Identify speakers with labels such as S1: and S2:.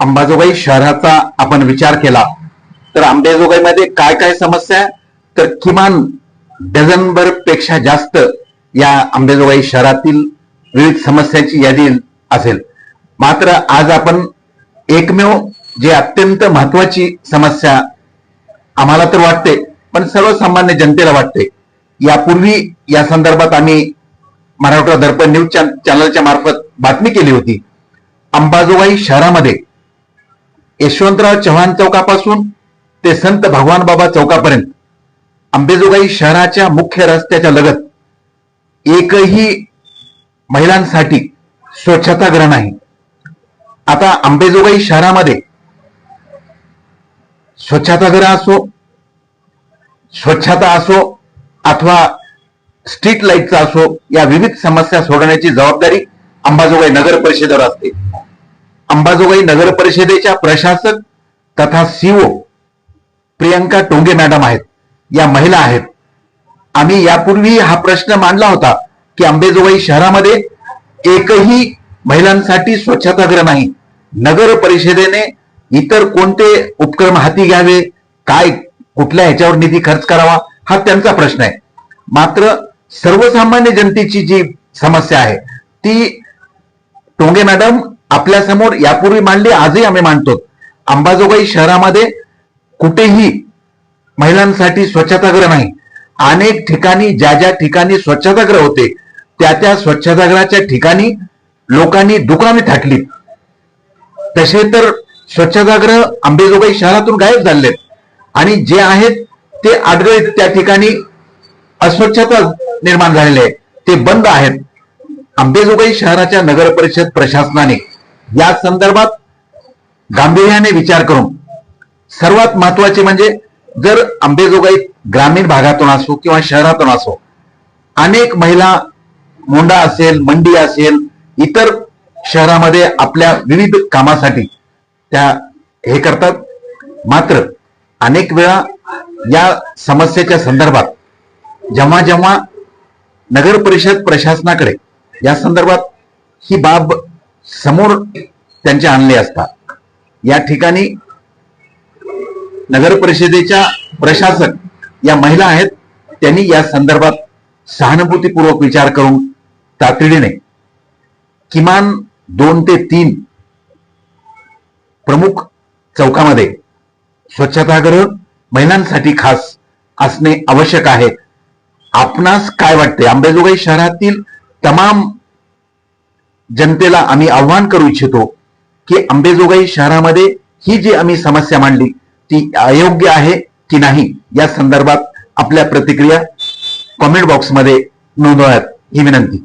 S1: अंबाजोगाई शहराचा आपण विचार केला तर अंबाजोगाईमध्ये काय काय समस्या तर किमान डझनभरपेक्षा जास्त या अंबाजोगाई शहरातील विविध समस्यांची यादी असेल. मात्र आज आपण एकमेव जे अत्यंत महत्वाची समस्या आम्हाला तर वाटते पण सर्वसामान्य जनतेला वाटते. यापूर्वी या संदर्भात आम्ही मराठवाडा दर्पण न्यूज चॅनलच्या मार्फत बातमी केली होती. अंबाजोगाई शहरामध्ये यशवंतराव चव्हाण चौकापासून ते संत भगवान बाबा चौकापर्यंत. अंबेजोगाई शहराच्या मुख्य रस्त्याच्या लगत. एकही महिलांसाठी स्वच्छतागृह नाही. आता अंबेजोगाई शहरामध्ये स्वच्छतागृह असो स्वच्छता असो अथवा स्ट्रीट लाईटचा असो या विविध समस्या सोडवण्याची जबाबदारी अंबाजोगाई नगर परिषदेवर असते. अंबाजोगाई नगर परिषदेच्या प्रशासक तथा सीओ प्रियंका टोंगे मॅडम आहेत. या महिला आहेत. आम्ही यापूर्वी हा प्रश्न मांडला होता की अंबेजोगाई शहरामध्ये एकही महिलांसाठी स्वच्छतागृह नाही. नगर परिषदेने इतर कोणते उपक्रम हाती घ्यावे? काय? कुठल्या ह्याच्यावर निधी खर्च करावा? हा त्यांचा प्रश्न आहे. मात्र सर्वसामान्य जनतेची जी समस्या आहे ती टोंगे मॅडम आपल्यासमोर यापूर्वी मांडली आजही आम्ही मांडतो. अंबाजोगाई शहरामध्ये कुठेही महिलांसाठी स्वच्छतागृह नाही. अनेक ठिकाणी ज्या ज्या ठिकाणी स्वच्छतागृह होते त्या त्या स्वच्छतागृहाच्या ठिकाणी लोकांनी दुकाने थाटली तसे तर स्वच्छतागृह अंबेजोगाई शहरातून गायब झालेत. आणि जे आहेत ते आढळले त्या ठिकाणी अस्वच्छता निर्माण झालेली आहे ते बंद आहेत. अंबेजोगाई शहराच्या नगर परिषद प्रशासनाने या संदर्भात गांभीर्याने विचार करून सर्वात महत्त्वाचे म्हणजे जर आंबेजोगाई ग्रामीण भागातून असो किंवा शहरातून असो अनेक महिला मोंडा असेल मंडी असेल इतर शहरामध्ये आपल्या विविध कामासाठी त्या हे करतात. मात्र अनेक वेळा या समस्येच्या संदर्भात जेव्हा जेव्हा नगर परिषद प्रशासनाकडे या संदर्भात ही बाब समोर त्यांचे आणले असतात. या ठिकाणी नगर परिषदेच्या प्रशासक या महिला आहेत. त्यांनी या संदर्भात सहानुभूतीपूर्वक विचार करून तातडीने किमान दोन ते तीन प्रमुख चौकामध्ये स्वच्छतागृह महिलांसाठी खास असणे आवश्यक आहे. आपणास काय वाटते? आंबेजोगाई शहरातील तमाम जनतेला आम्ही आव्हान करू इच्छितो की अंबेजोगाई शहरामध्ये ही जी आम्ही समस्या मांडली ती अयोग्य आहे की नाही या संदर्भात आपल्या प्रतिक्रिया कॉमेंट बॉक्समध्ये नोंदवण्यात ही विनंती.